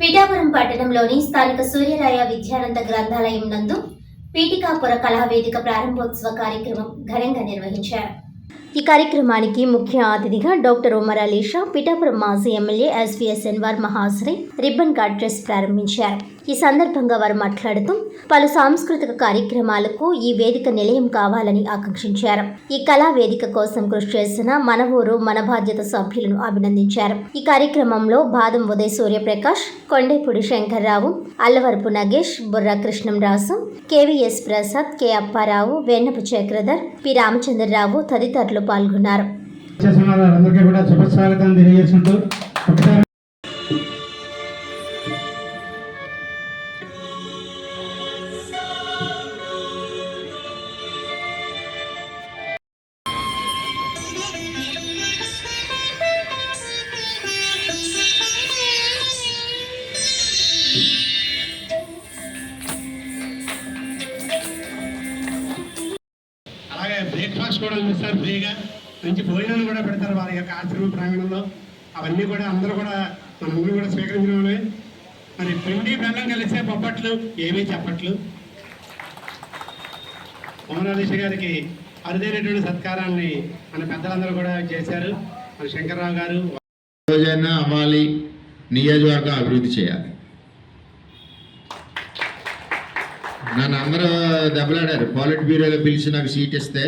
పిఠాపురం పట్టణంలోని స్థానిక సూర్యరాయ విద్యానంద గ్రంథాలయం నందు పీఠికాపుర కళావేదిక ప్రారంభోత్సవ కార్యక్రమం ఘనంగా నిర్వహించారు. ఈ కార్యక్రమానికి ముఖ్య అతిథిగా డాక్టర్ ఉమర్ అలీషా పిఠాపురం మాజీ ఎమ్మెల్యే ఎస్వీఎస్ ఎన్వార్ మహాశ్రీ రిబ్బన్ కట్ డ్రెస్ ప్రారంభించారు. ఈ సందర్భంగా వారు మాట్లాడుతూ పలు సాంస్కృతిక కార్యక్రమాలకు ఈ వేదిక నిలయం కావాలని ఆకాంక్షించారు. ఈ కళా వేదిక కోసం కృషి చేసిన మన ఊరు మన బాధ్యత సభ్యులను అభినందించారు. ఈ కార్యక్రమంలో Badam Uday Suryaprakash Kondepudi Shankarrao Allavarapu Nagesh Burra Krishnamraju KVS Prasad K Apparao Vennapu Chakradhar P Ramachandrarao తదితరులు పాల్గొన్నారు. కూడా ఉంది ఫ్రీగా మంచి భోజనాలు కూడా పెడతారు వారి యొక్క ఆశ్రమ ప్రాంగణంలో. అవన్నీ కూడా అందరూ కూడా మనందరూ కూడా స్వీకరించడమే మరి పిండి బెల్లం కలిసే బొబ్బట్లు ఏమీ చెప్పట్లు. మోహనాధీష గారికి అరుదైనటువంటి సత్కారాన్ని మన పెద్దలందరూ కూడా చేశారు. మన శంకర్రావు గారు రోజైనా అవ్వాలి నియోజకవర్గం అభివృద్ధి చేయాలి. నన్ను అందరూ దెబ్బలాడారు. పాలిట్ బ్యూరోలో పిలిచి నాకు సీట్ ఇస్తే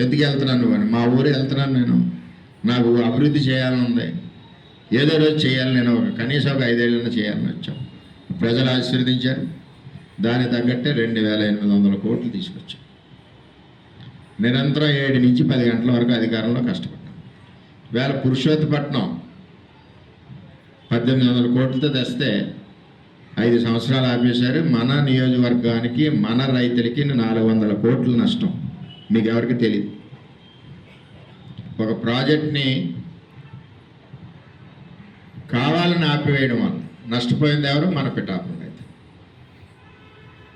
ఎందుకు వెళ్తున్నాను నువ్వు మా ఊరే వెళ్తున్నాను నేను. నాకు అభివృద్ధి చేయాలని ఉంది. ఏదో రోజు చేయాలి నేను. ఒక కనీసం ఒక ఐదేళ్ళని చేయాలని వచ్చాం. ప్రజలు ఆశీర్వదించారు. దానికి తగ్గట్టే రెండు వేల ఎనిమిది వందల కోట్లు తీసుకొచ్చాం. నిరంతరం ఏడు నుంచి పది గంటల వరకు అధికారంలో కష్టపడ్డాం. వేళ పురుషోత్తపట్నం పద్దెనిమిది వందల కోట్లతో తెస్తే ఐదు సంవత్సరాలు ఆపేశారు. మన నియోజకవర్గానికి మన రైతులకి నాలుగు వందల కోట్లు నష్టం. మీకు ఎవరికి తెలియదు ఒక ప్రాజెక్ట్ని కావాలని ఆపివేయడం వల్ల నష్టపోయింది ఎవరు? మన పిఠాపురం అయితే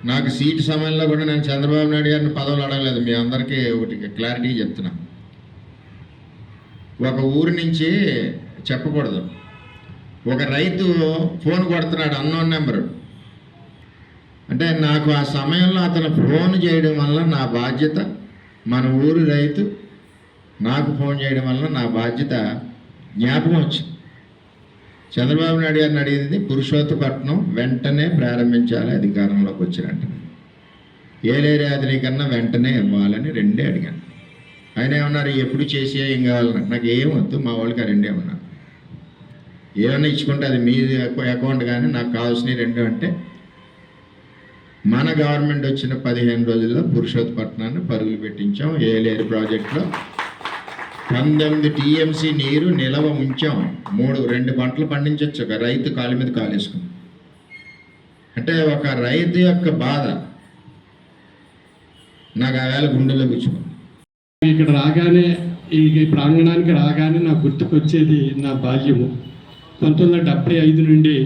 నాకు సీటు సమయంలో కూడా నేను చంద్రబాబు నాయుడు గారిని పదవులు అడగలేదు. మీ అందరికీ ఒకటి క్లారిటీ చెప్తున్నా. ఒక ఊరి నుంచి చెప్పకూడదు. ఒక రైతు ఫోన్ కొడుతున్నాడు అన్నోన్ నెంబరు. అంటే నాకు ఆ సమయంలో అతను ఫోన్ చేయడం వల్ల నా బాధ్యత మన ఊరు రైతు నాకు ఫోన్ చేయడం వల్ల నా బాధ్యత జ్ఞాపకం వచ్చింది. చంద్రబాబు నాయుడు గారిని అడిగింది పురుషోత్తపట్నం వెంటనే ప్రారంభించాలి అధికారంలోకి వచ్చినట్టు. ఏలేరే కన్నా వెంటనే ఇవ్వాలని రెండే అడిగాను. ఆయన ఏమన్నారు ఎప్పుడు చేసి ఏం కావాలన్నా. నాకు ఏం వద్దు మా వాళ్ళకి ఆ రెండే ఉన్నారు. ఏమైనా ఇచ్చుకుంటే అది మీ అకౌంట్ కానీ నాకు కావాల్సినవి రెండు అంటే మన గవర్నమెంట్ వచ్చిన పదిహేను రోజుల్లో పురుషోత్పట్నాన్ని పరుగులు పెట్టించాం. ఏలేరు ప్రాజెక్టులో పంతొమ్మిది టీఎంసీ నీరు నిలవ ఉంచాం. మూడు రెండు పంటలు పండించవచ్చు ఒక రైతు కాలు మీద కాలేసుకుని అంటే ఒక రైతు యొక్క బాధ. నాకు ఆ వేళ గుండెలో కూర్చుకుంది ఇక్కడ రాగానే ఈ ప్రాంగణానికి రాగానే నాకు గుర్తుకొచ్చేది నా బాల్యము. పంతొమ్మిది వందల డెబ్బై ఐదు నుండి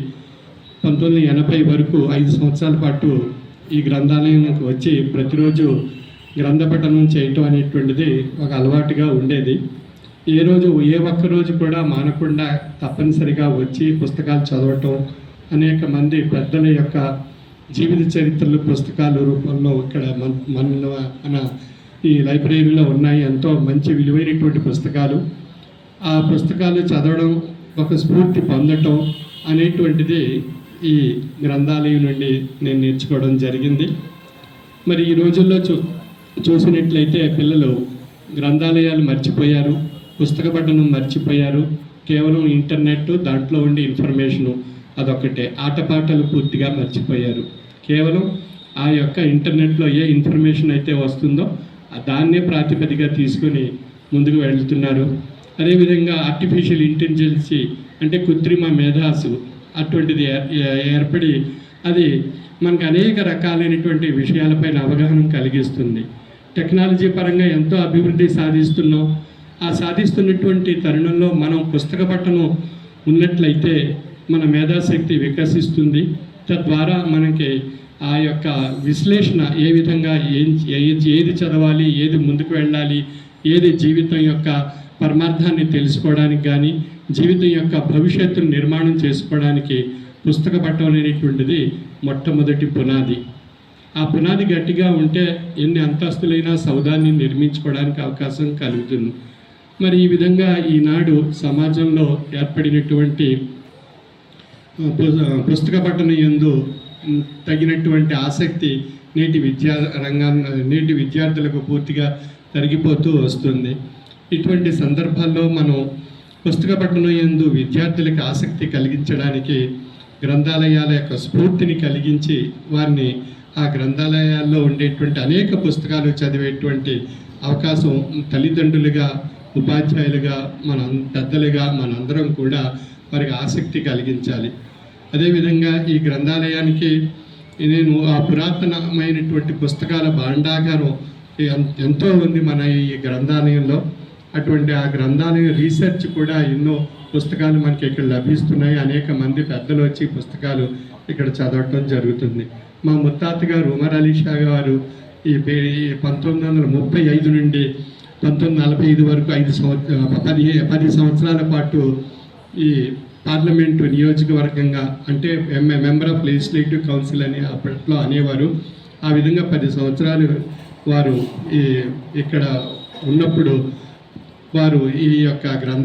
పంతొమ్మిది వందల ఎనభై వరకు ఐదు సంవత్సరాల పాటు ఈ గ్రంథాలయంకి వచ్చి ప్రతిరోజు గ్రంథ పఠనం చేయటం అనేటువంటిది ఒక అలవాటుగా ఉండేది. ఏ రోజు ఏ ఒక్క రోజు కూడా మానకుండా తప్పనిసరిగా వచ్చి పుస్తకాలు చదవటం అనేక మంది పెద్దల యొక్క జీవిత చరిత్రలు పుస్తకాల రూపంలో ఇక్కడ మన మన మన ఈ లైబ్రరీలో ఉన్నాయి. ఎంతో మంచి విలువైనటువంటి పుస్తకాలు. ఆ పుస్తకాలు చదవడం ఒక స్ఫూర్తి పొందటం అనేటువంటిది ఈ గ్రంథాలయం నుండి నేను నేర్చుకోవడం జరిగింది. మరి ఈ రోజుల్లో చూ చూసినట్లయితే పిల్లలు గ్రంథాలయాలు మర్చిపోయారు పుస్తక పఠనం మర్చిపోయారు కేవలం ఇంటర్నెట్ దాంట్లో ఉండే ఇన్ఫర్మేషను అదొకటే ఆటపాటలు పూర్తిగా మర్చిపోయారు. కేవలం ఆ యొక్క ఇంటర్నెట్లో ఏ ఇన్ఫర్మేషన్ అయితే వస్తుందో దాన్నే ప్రాతిపదిగా తీసుకొని ముందుకు వెళ్తున్నారు. అదేవిధంగా ఆర్టిఫిషియల్ ఇంటెలిజెన్సీ అంటే కృత్రిమ మేధాసు అటువంటిది ఏ- ఏర్పడి అది మనకు అనేక రకాలైనటువంటి విషయాలపైన అవగాహన కలిగిస్తుంది. టెక్నాలజీ పరంగా ఎంతో అభివృద్ధి సాధిస్తున్నాం. ఆ సాధిస్తున్నటువంటి తరుణంలో మనం పుస్తక పట్టణం ఉన్నట్లయితే మన మేధాశక్తి వికసిస్తుంది. తద్వారా మనకి ఆ యొక్క విశ్లేషణ ఏ విధంగా ఏం ఏది చదవాలి ఏది ముందుకు వెళ్ళాలి ఏది జీవితం యొక్క పరమార్థాన్ని తెలుసుకోవడానికి కానీ జీవితం యొక్క భవిష్యత్తును నిర్మాణం చేసుకోవడానికి పుస్తక పట్టం అనేటువంటిది మొట్టమొదటి పునాది. ఆ పునాది గట్టిగా ఉంటే ఎన్ని అంతస్తులైనా సౌదాన్ని నిర్మించుకోవడానికి అవకాశం కలుగుతుంది. మరి ఈ విధంగా ఈనాడు సమాజంలో ఏర్పడినటువంటి పు- పుస్తక పఠనం ఎందు తగినటువంటి ఆసక్తి నేటి విద్యా రంగం నేటి విద్యార్థులకు పూర్తిగా తరిగిపోతూ వస్తుంది. ఇటువంటి సందర్భాల్లో మనం పుస్తక పఠనం ఎందు విద్యార్థులకు ఆసక్తి కలిగించడానికి గ్రంథాలయాల యొక్క స్ఫూర్తిని కలిగించి వారిని ఆ గ్రంథాలయాల్లో ఉండేటువంటి అనేక పుస్తకాలు చదివేటువంటి అవకాశం తల్లిదండ్రులుగా ఉపాధ్యాయులుగా మన పెద్దలుగా మనందరం కూడా వారికి ఆసక్తి కలిగించాలి. అదేవిధంగా ఈ గ్రంథాలయానికి నేను ఆ పురాతనమైనటువంటి పుస్తకాల భాండాగారం ఎంతో ఉంది మన ఈ గ్రంథాలయంలో. అటువంటి ఆ గ్రంథాలయ రీసెర్చ్ కూడా ఎన్నో పుస్తకాలు మనకి ఇక్కడ లభిస్తున్నాయి. అనేక మంది పెద్దలు వచ్చి పుస్తకాలు ఇక్కడ చదవటం జరుగుతుంది. మా ముత్తాత గారు ఉమర్ అలీ షా గారు ఈ పంతొమ్మిది వందల ముప్పై ఐదు నుండి పంతొమ్మిది నలభై ఐదు వరకు ఐదు సంవత్సర పది పది సంవత్సరాల పాటు ఈ పార్లమెంటు నియోజకవర్గంగా అంటే మెంబర్ ఆఫ్ లెజిస్లేటివ్ కౌన్సిల్ అని అప్పట్లో అనేవారు. ఆ విధంగా పది సంవత్సరాలు వారు ఈ ఇక్కడ ఉన్నప్పుడు వారు ఈ యొక్క గ్రంథ